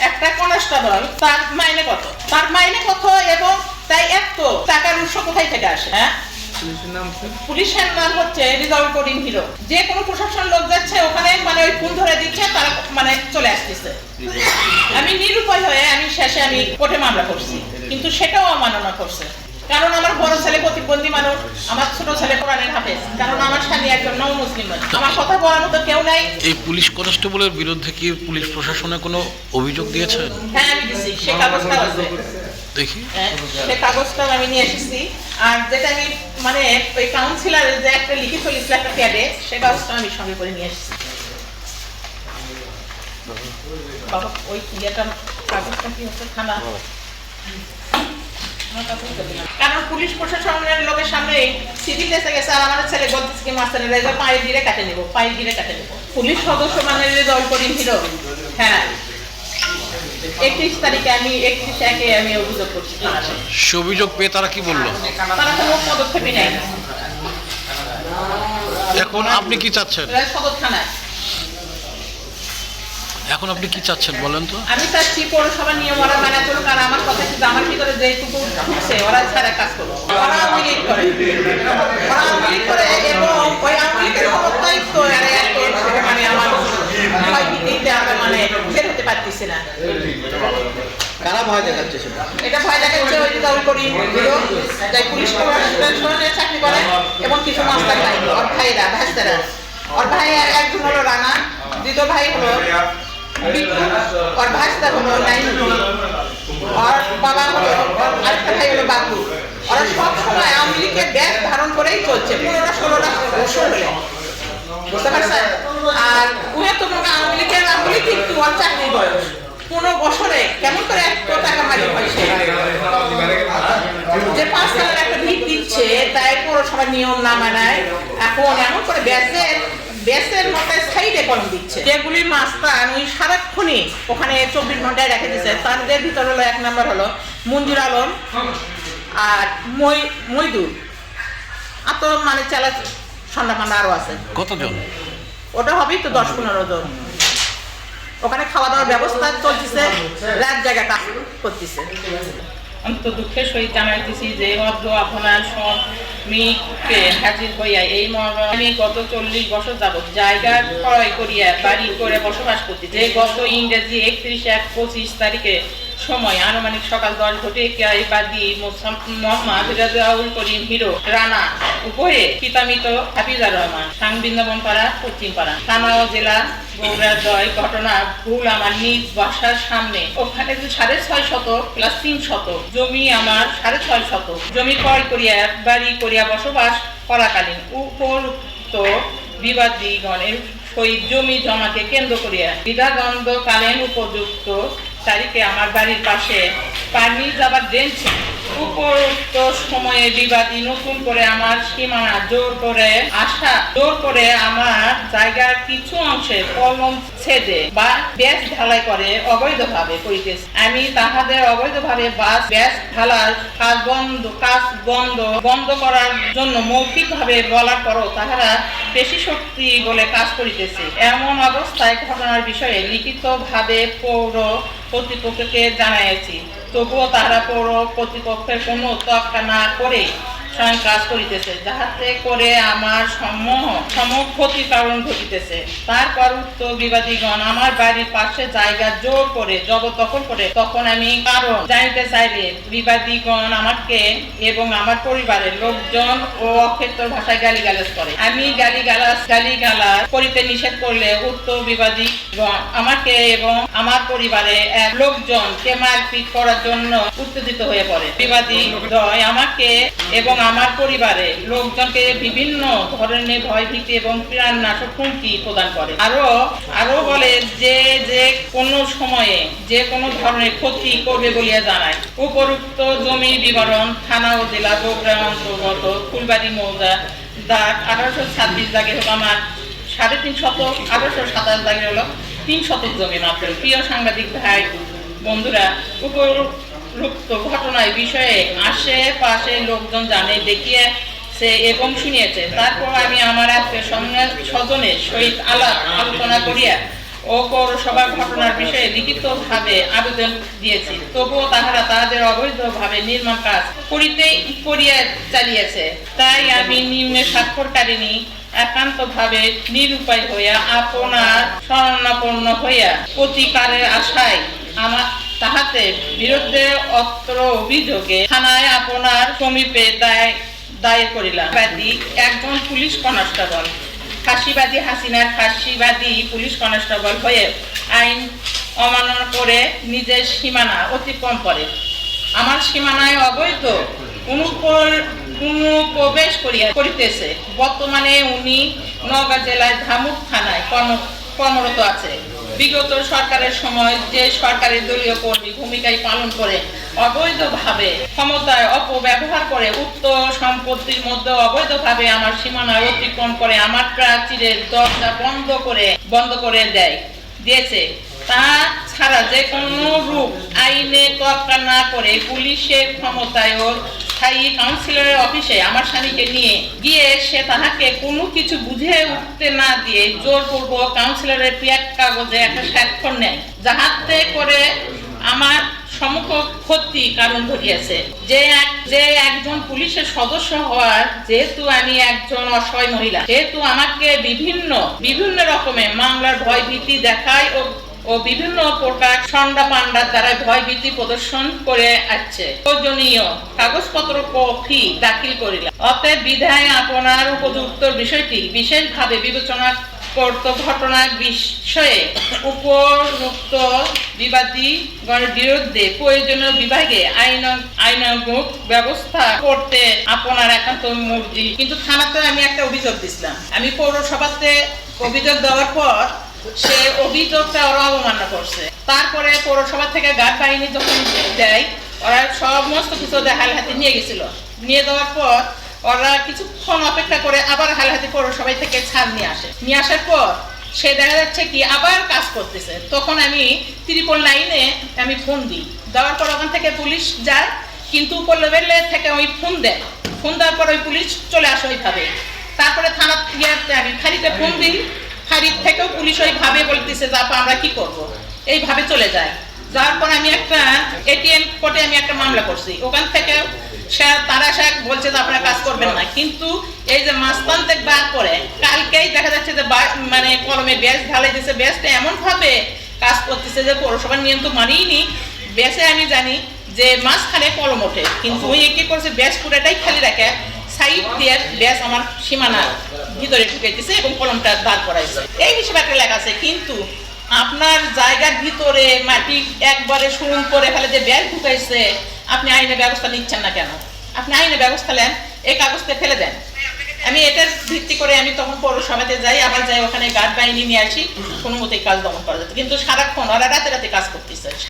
একটা কনস্টেবল তার মাইনে কত? তার মাইনে কত এবং তাই এত টাকার উৎস কোথায় থেকে আসে হ্যাঁ? পুলিশের নাম হচ্ছে রিজার্ভ করিম হিরো। যে কোনো প্রশাসন লোক যাচ্ছে ওখানে মানে ওই ফোন ধরে দিচ্ছে তারা মানে চলে আসতেছে। আমি নিরুপায় হয়ে আমি শেষে আমি কোর্টে মামলা করছি কিন্তু সেটাও অমাননা করছে। কারণ আমার বড় ছেলে প্রতিবন্ধী মানুষ আমার ছোট ছেলে কোরআনের হাফেজ। কারণ আমার স্বামী একজন নৌ মুসলিম। আমার কথা বলার মতো কেউ নাই। এই পুলিশ কনস্টেবলের বিরুদ্ধে কি পুলিশ প্রশাসনে কোনো অভিযোগ দিয়েছেন হ্যাঁ আমি দিছি। সে কাগজটাও আছে। দেখি। হ্যাঁ, সে কাগজটাও আমি নিয়ে এসেছি। আর যেটা আমি মানে ওই কাউন্সিলরের যে একটা লিখিত লিখলে একটা প্যাডে সে কাগজটা আমি সঙ্গে করে নিয়ে এসেছি। বাবা ওই ইয়েটা কাগজটা কি হচ্ছে? থানা। কাগজটা। কারণ পুলিশ প্রশাসনের লোকের সামনে সিভিল গেছে আর আমার ছেলে বলতেছে কি পায়ে গিরে কাটে নেব পায়ে গিরে কাটে নেব। পুলিশ সদস্য মানে করি হ্যাঁ। একত্রিশ তারিখে আমি একত্রিশ একে আমি অভিযোগ করছি অভিযোগ পেয়ে তারা কি বলল? তারা কোনো পদক্ষেপই নেয় এখন আপনি কি চাচ্ছেন? এরা সদর থানায়। এখন আপনি কি চাচ্ছেন বলেন তো? আমি চাচ্ছি পৌরসভার নিয়ম ওরা মেনে চলুক আর আমার কথা কিন্তু আমার ভিতরে যেটুকু ঢুকছে ওরা ছাড়া কাজ করুক ওরা আওয়ামী লীগ করে ওরা আওয়ামী লীগ করে এবং ওই আওয়ামী লীগের কোনো দায়িত্ব এরা এত মানে আমার ভয় ভীতিতে আমরা মানে বের হতে পারতেছি না কারা ভয় দেখাচ্ছে সেটা। এটা ভয় দেখাচ্ছে, ওই দল করি পুলিশ চাকরি করে এবং কিছু মাস্টার ভাইরা ভাই একজন হলো রানা ভাই হলো ওর বাবা ভাই বাবু ওরা সব সময় আওয়ামী লীগের ব্যাগ ধারণ করেই চলছে বুঝতে পারছেন? আর উনি তো মনে হয় লীগের আওয়ামী লীগ কিন্তু ওর বয়স পনেরো বছরে কেমন করে এত টাকা মারি হয় সে? যে পাঁচ সালের একটা ভিত দিচ্ছে তাই পৌরসভার নিয়ম না মানায় এখন এমন করে ব্যাসের ব্যাসের মতো সাইডে কলম দিচ্ছে। যেগুলি মাস্তান ওই সারাক্ষণই ওখানে চব্বিশ ঘন্টায় রেখে দিচ্ছে তাদের ভিতর হলো এক নম্বর হলো মঞ্জুর আলম আর মই মইদুর আর তো মানে চালা সন্ধ্যা ফান্ডা আরও আছে। কতজন? ওটা হবেই তো দশ পনেরো জন। ওখানে খাওয়া দাওয়ার ব্যবস্থা চলতেছে, রাত জায়গা কাজ করতেছে। অন্ত দুঃখের সহিত জানাইতেছি যে মধ্য আপনার সব হাজির হইয়া এই আমি গত চল্লিশ বছর যাবত জায়গা ক্রয় করিয়া বাড়ি করে বসবাস করছি যে গত ইংরেজি একত্রিশ এক পঁচিশ তারিখে সময়, আনুমানিক সকাল দশ ঘটে কেয়াই বাদি মোহাম্মদ রাজাউল করিম হিরো, রানা উপরে পিতামিত হাফিজার রহমান সাংবৃন্দাবন পাড়া, পশ্চিম পাড়া। থানা জেলা, বগুড়ার জয়, ঘটনা ভুল আমার নিজ বাসার সামনে। ওখানে যে সাড়ে ছয় শত প্লাস তিন শত জমি আমার সাড়ে ছয় শত জমি ক্রয় করিয়া বাড়ি করিয়া বসবাস করাকালীন উপরুক্ত বিবাদীগণের সহিত জমি জমাকে কেন্দ্র করিয়া বিধাদ্বন্দ্বকালীন উপযুক্ত তারিখে আমার বাড়ির পাশে পানি যাবার ছিল। উপরোক্ত সময়ে বিবাদী নতুন করে আমার সীমানা জোর করে জোর করে আমার জায়গার কিছু অংশে কলম ছেদে বা ব্যাস ঢালাই করে অবৈধভাবে করিতেছে। আমি তাহাদের অবৈধভাবে বাস ব্যাস ঢালার কাজ বন্ধ কাজ বন্ধ বন্ধ করার জন্য মৌখিকভাবে বলার পরও তাহারা পেশি শক্তি বলে কাজ করিতেছে। এমন অবস্থায় ঘটনার বিষয়ে লিখিতভাবে পৌর কর্তৃপক্ষকে জানাইয়াছি। তবুও তারা পৌর কর্তৃপক্ষের কোনো তোয়াক্কা না করে স্বয়ং কাজ করিতেছে, যাহাতে করে আমার সমূহ সমূহ ক্ষতি কারণ ঘটিতেছে। তারপর উক্ত বিবাদীগণ আমার বাড়ির পাশে জায়গা জোর করে জবরদখল করে, তখন আমি কারণ জানিতে চাইলে বিবাদীগণ আমাকে এবং আমার পরিবারের লোকজন ও অক্ষেত্র ভাষায় গালিগালাজ করে। আমি গালিগালাজ গালিগালাজ করিতে নিষেধ করলে উক্ত বিবাদীগণ আমাকে এবং আমার পরিবারে এক লোকজনকে মারপিট করার জন্য উত্তেজিত হয়ে পড়ে। বিবাদী দয় আমাকে এবং আমার পরিবারে লোকজনকে বিভিন্ন ধরনের ভয় ভয়ভীতি এবং প্রাণনাশক হুমকি প্রদান করে। আরও আরও বলে যে যে কোনো সময়ে যে কোনো ধরনের ক্ষতি করবে বলিয়া জানায়। উপরুক্ত জমি বিবরণ থানা ও জেলা বগুড়া অন্তর্গত ফুলবাড়ি, মৌজা দাগ আঠারোশো ছাব্বিশ দাগে হলো আমার সাড়ে তিন শত, আঠারোশো সাতাশ দাগে হলো তিন শতক জমি মাত্র। প্রিয় সাংবাদিক ভাই, বন্ধুরা উপরোক্ত ঘটনায় বিষয়ে আশেপাশে লোকজন জানে, দেখিয়ে সে এবং শুনিয়েছে। তারপর আমি আমার আজকে স্বজনের সহিত আলাপ আলোচনা করিয়া ও ঘটনার বিষয়ে লিখিতভাবে আবেদন দিয়েছি। তবুও তাহারা তাহাদের অবৈধভাবে নির্মাণ কাজ করিতেই, করিয়া চালিয়েছে। তাই আমি নিম্নে স্বাক্ষরকারিণী একান্তভাবে নিরুপায় হইয়া আপনার শরণাপন্ন হইয়া প্রতিকারের আশায় আমার তাহাতে বিরুদ্ধে অত্র অভিযোগে থানায় আপনার সমীপে দায়, দায়ের করিলাম। একজন পুলিশ কনস্টেবল। ফাঁসিবাদী হাসিনার ফাঁসিবাদী পুলিশ কনস্টেবল হয়ে আইন অমান্য করে নিজের সীমানা অতিক্রম করে। আমার সীমানায় অবৈধ অনুপ্র- অনুপ্রবেশ করিয়া করিতেছে। বর্তমানে উনি নওগাঁ জেলায় ধামুক থানায় কর্ম কর্মরত আছে। বিগত সরকারের সময় যে সরকারের দলীয় কর্মী ভূমিকায় পালন করে, অবৈধভাবে ক্ষমতায় অপব্যবহার করে উক্ত সম্পত্তির মধ্যে অবৈধভাবে আমার সীমানায় অতিক্রম করে আমার প্রাচীরের দরজা বন্ধ করে বন্ধ করে দেয়, দিয়েছে। তা ছাড়া যে কোনো রূপ আইনে তোয়াক্কা না করে পুলিশের ক্ষমতায় স্থায়ী কাউন্সিলরের অফিসে আমার স্বামীকে নিয়ে গিয়ে সে তাহাকে কোনো কিছু বুঝে উঠতে না দিয়ে জোর জোরপূর্বক কাউন্সিলরের পিয়াক কাগজে একটা স্বাক্ষর নেয়, যাহাতে করে আমার সমুখ ক্ষতি কারণ ঘটিয়েছে। যে এক, যে একজন পুলিশের সদস্য হওয়ার, যেহেতু আমি একজন অসহায় মহিলা যেহেতু আমাকে বিভিন্ন বিভিন্ন রকমের মামলার ভয় ভীতি দেখায় ও ও বিভিন্ন প্রকার সন্ডা পান্ডার দ্বারা ভয় ভীতি প্রদর্শন করে আসছে। প্রয়োজনীয় কাগজপত্র কপি দাখিল করিলাম। অতএব বিধায় আপনার উপযুক্ত বিষয়টি বিশেষভাবে বিবেচনা করত ঘটনার বিষয়ে উপযুক্ত বিবাদী গণের বিরুদ্ধে প্রয়োজনীয় বিভাগে আইন, আইনানুগ ব্যবস্থা করতে আপনার একান্ত মর্জি। কিন্তু থানাতে আমি একটা অভিযোগ দিছিলাম। আমি পৌরসভাতে অভিযোগ দেওয়ার পর সে অভিযোগটা ওরা অবমাননা করছে। তারপরে পৌরসভা থেকে গার্ড বাহিনী যখন দেয়, ওরা সমস্ত কিছু ওদের হাল হাতে নিয়ে গেছিল। নিয়ে দেওয়ার পর ওরা কিছুক্ষণ অপেক্ষা করে আবার হাল হাতে পৌরসভায় থেকে ছাড় নিয়ে আসে। নিয়ে আসার পর সে দেখা যাচ্ছে কি আবার কাজ করতেছে। তখন আমি ত্রিপল লাইনে আমি ফোন দিই। দেওয়ার পর ওখান থেকে পুলিশ যায়, কিন্তু উপর লেভেলে থেকে ওই ফোন দেয়। ফোন দেওয়ার পর ওই পুলিশ চলে আসে ওইভাবে। তারপরে থানা ইয়াতে আমি খালিতে ফোন দিই। খারিদ থেকেও পুলিশ ওইভাবে বলতেছে যে আপা আমরা কি করব? এইভাবে চলে যায়। যাওয়ার পর আমি একটা এটিএম কোর্টে আমি একটা মামলা করছি। ওখান থেকে তারা সে বলছে যে আপনারা কাজ করবেন না। কিন্তু এই যে মাস্তান থেকে বার করে কালকেই দেখা যাচ্ছে যে মানে কলমে ব্যাস ঢালাই দিয়েছে ব্যাসটা এমন ভাবে কাজ করতেছে যে পৌরসভার নিয়ম তো মানিয়ে নি ব্যাসে আমি জানি যে মাঝখানে কলম ওঠে। কিন্তু ওই কি করছে ব্যাস পুরাটাই খালি রাখে। আপনার জায়গার ভিতরে মাটি একবারে সুরুম করে ফেলে যে ব্যাগ ঢুকাইছে, আপনি আইনের ব্যবস্থা নিচ্ছেন না কেন? আপনি আইনের ব্যবস্থা নেন, এই কাগজটা ফেলে দেন। আমি এটার ভিত্তি করে আমি তখন পৌরসভাতে যাই, আবার যাই ওখানে গার্ড বাহিনী নিয়ে আসি, কোনো মতেই কাজ দমন করা যেত কিন্তু সারাক্ষণ ওরা রাতে রাতে কাজ করতেছে।